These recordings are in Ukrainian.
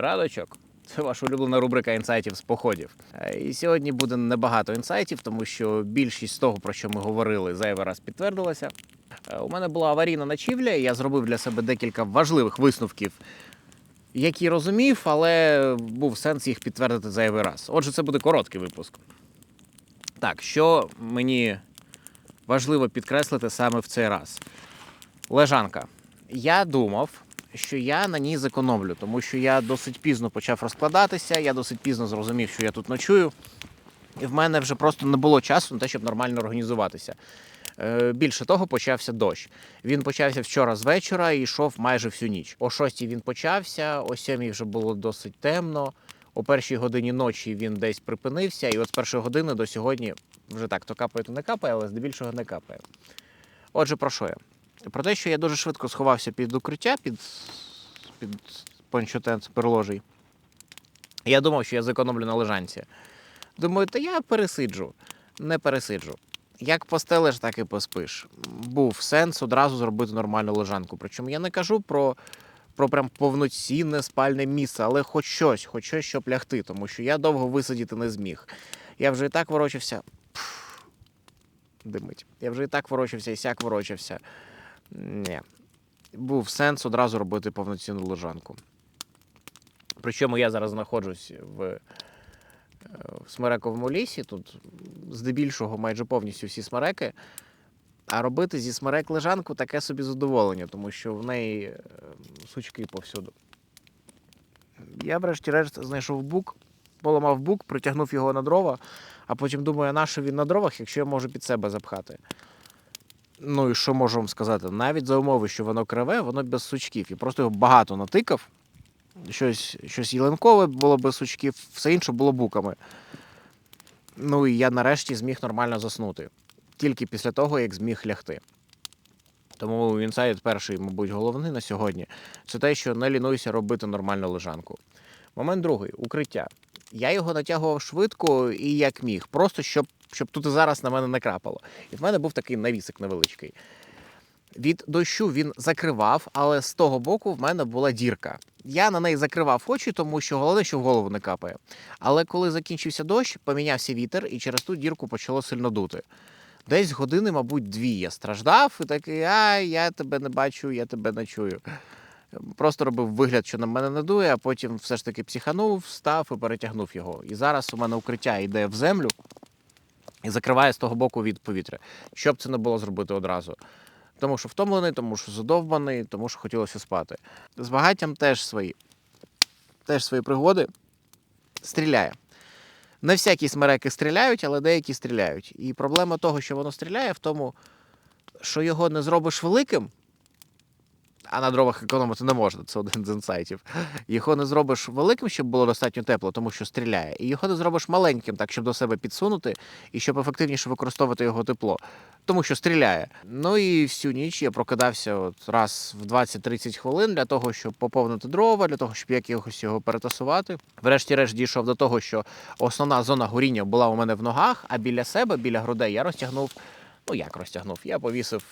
Радочок. Це ваша улюблена рубрика інсайтів з походів. Е, І сьогодні буде небагато інсайтів, тому що більшість з того, про що ми говорили, зайвий раз підтвердилася. Е, У мене була аварійна ночівля, і я зробив для себе декілька важливих висновків, які розумів, але був сенс їх підтвердити зайвий раз. Отже, це буде короткий випуск. Так, що мені важливо підкреслити саме в цей раз? Лежанка. Я думав, що я на ній зекономлю, тому що я досить пізно почав розкладатися, я досить пізно зрозумів, що я тут ночую, і в мене вже просто не було часу на те, щоб нормально організуватися. Е, Більше того, почався дощ. Він почався вчора з вечора і йшов майже всю ніч. О 6 він почався, о 7 вже було досить темно. О першій годині ночі він десь припинився, і от з першої години до сьогодні вже так, то капає, то не капає, але здебільшого не капає. Отже, про що я? Про те, що я дуже швидко сховався під укриття, під, під пончотент переложий. Я думав, що я зекономлю на лежанці. Думаю, та я пересиджу. Не пересиджу. Як постелиш, так і поспиш. Був сенс одразу зробити нормальну лежанку. Причому я не кажу про, про прям повноцінне спальне місце, але хоч щось, хоч щось, щоб лягти, тому що я довго висидіти не зміг. Я вже і так ворочався. Пф, Димить. Я вже і так ворочався, і сяк ворочався. Ні. Був сенс одразу робити повноцінну лежанку. Причому я зараз знаходжусь в, е, в смерековому лісі. Тут здебільшого майже повністю всі смереки. А робити зі смерек лежанку таке собі задоволення, тому що в неї е, сучки повсюду. Я, врешті-решт, знайшов бук, поламав бук, притягнув його на дрова, а потім думаю, на що він на дровах, якщо я можу під себе запхати. Ну і що можу вам сказати? Навіть за умови, що воно криве, воно без сучків. Я просто його багато натикав. Щось, щось ялинкове було без сучків, все інше було буками. Ну і я нарешті зміг нормально заснути. Тільки після того, як зміг лягти. Тому інсайт перший, мабуть, головний на сьогодні це те, що не лінуйся робити нормальну лежанку. Момент другий укриття. Я його натягував швидко і як міг, просто щоб, щоб тут і зараз на мене не крапало. І в мене був такий навісик невеличкий. Від дощу він закривав, але з того боку в мене була дірка. Я на неї закривав очі, тому що головне, що в голову не капає. Але коли закінчився дощ, помінявся вітер, і через ту дірку почало сильно дути. Десь години, мабуть, дві я страждав і такий, ай, я тебе не бачу, я тебе не чую. Просто робив вигляд, що на мене не дує, а потім все ж таки психанув, встав і перетягнув його. І зараз у мене укриття йде в землю і закриває з того боку від повітря. Щоб це не було зробити одразу. Тому що втомлений, тому що задовбаний, тому що хотілося спати. З багаттям теж свої. Теж свої пригоди. Стріляє. Не всякі смереки стріляють, але деякі стріляють. І проблема того, що воно стріляє, в тому, що його не зробиш великим, а на дровах економити не можна, це один з інсайтів. Його не зробиш великим, щоб було достатньо тепло, тому що стріляє. І його не зробиш маленьким, так, щоб до себе підсунути і щоб ефективніше використовувати його тепло, тому що стріляє. Ну і всю ніч я прокидався от раз в 20-30 хвилин для того, щоб поповнити дрова, для того, щоб якихось його перетасувати. Врешті-решт дійшов до того, що основна зона горіння була у мене в ногах, а біля себе, біля грудей, я розтягнув. Ну як розтягнув? Я повісив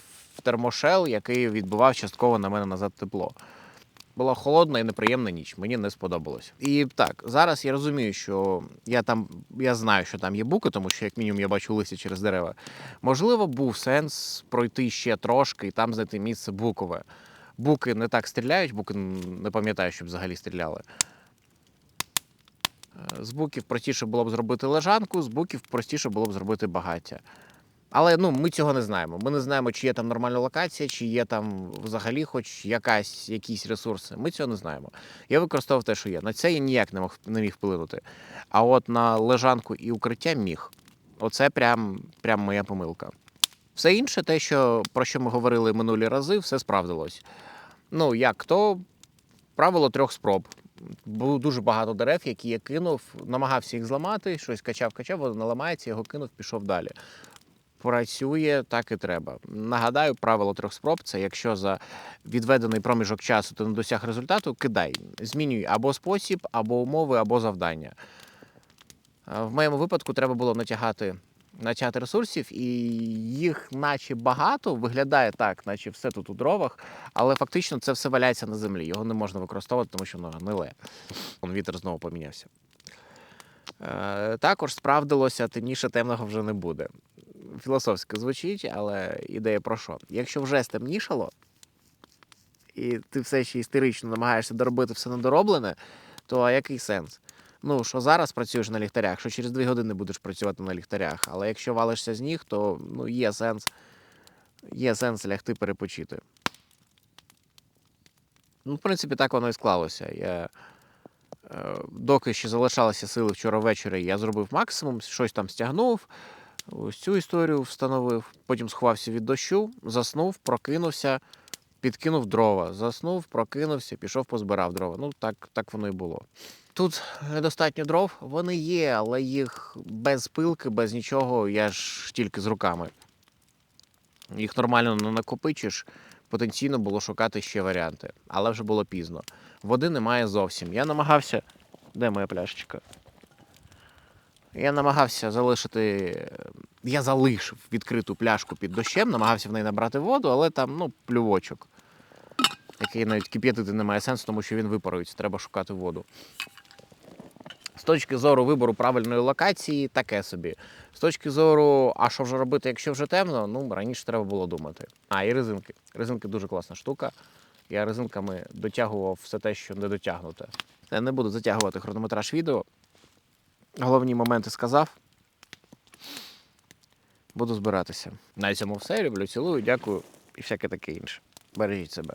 термошел, який відбивав частково на мене назад тепло. Була холодна і неприємна ніч, мені не сподобалось. І так, зараз я розумію, що я там я знаю, що там є буки, тому що як мінімум я бачу листя через дерева. Можливо, був сенс пройти ще трошки і там знайти місце букове. Буки не так стріляють, буки не пам'ятаю, щоб взагалі стріляли. З буків простіше було б зробити лежанку, з буків простіше було б зробити багаття. Але ну, ми цього не знаємо. Ми не знаємо, чи є там нормальна локація, чи є там взагалі хоч якась, якісь ресурси. Ми цього не знаємо. Я використовував те, що є. На це я ніяк не мог не міг вплинути. А от на лежанку і укриття міг. Оце прям, прям моя помилка. Все інше, те, що, про що ми говорили минулі рази, все справдилось. Ну, як то правило трьох спроб. Було дуже багато дерев, які я кинув, намагався їх зламати, щось качав, качав, воно не ламається, його кинув, пішов далі працює так і треба. Нагадаю, правило трьох спроб це якщо за відведений проміжок часу ти не досяг результату, кидай. Змінюй або спосіб, або умови, або завдання. В моєму випадку треба було натягати на ресурсів, і їх наче багато, виглядає так, наче все тут у дровах, але фактично це все валяється на землі. Його не можна використовувати, тому що воно гниле. Вітер знову помінявся. Е, також справдилося, темніше темного вже не буде. Філософсько звучить, але ідея про що? Якщо вже стемнішало, і ти все ще істерично намагаєшся доробити все недороблене, то який сенс? Ну, що зараз працюєш на ліхтарях, що через дві години будеш працювати на ліхтарях, але якщо валишся з ніг, то ну, є сенс, є сенс лягти перепочити. Ну, в принципі, так воно і склалося. Я, е, доки ще залишалися сили вчора ввечері, я зробив максимум, щось там стягнув, ось цю історію встановив, потім сховався від дощу, заснув, прокинувся, підкинув дрова, заснув, прокинувся, пішов, позбирав дрова. Ну, так, так воно і було. Тут недостатньо дров, вони є, але їх без пилки, без нічого, я ж тільки з руками. Їх нормально не накопичиш, потенційно було шукати ще варіанти, але вже було пізно. Води немає зовсім. Я намагався. Де моя пляшечка? Я намагався залишити. Я залишив відкриту пляшку під дощем, намагався в неї набрати воду, але там, ну, плювочок, який навіть кип'ятити немає сенсу, тому що він випарується, треба шукати воду. З точки зору вибору правильної локації, таке собі. З точки зору, а що вже робити, якщо вже темно, ну раніше треба було думати. А, і резинки. Резинки дуже класна штука. Я резинками дотягував все те, що не дотягнуте. Я не буду затягувати хронометраж відео. Головні моменти сказав. Буду збиратися. На цьому все. Люблю, цілую, дякую і всяке таке інше. Бережіть себе.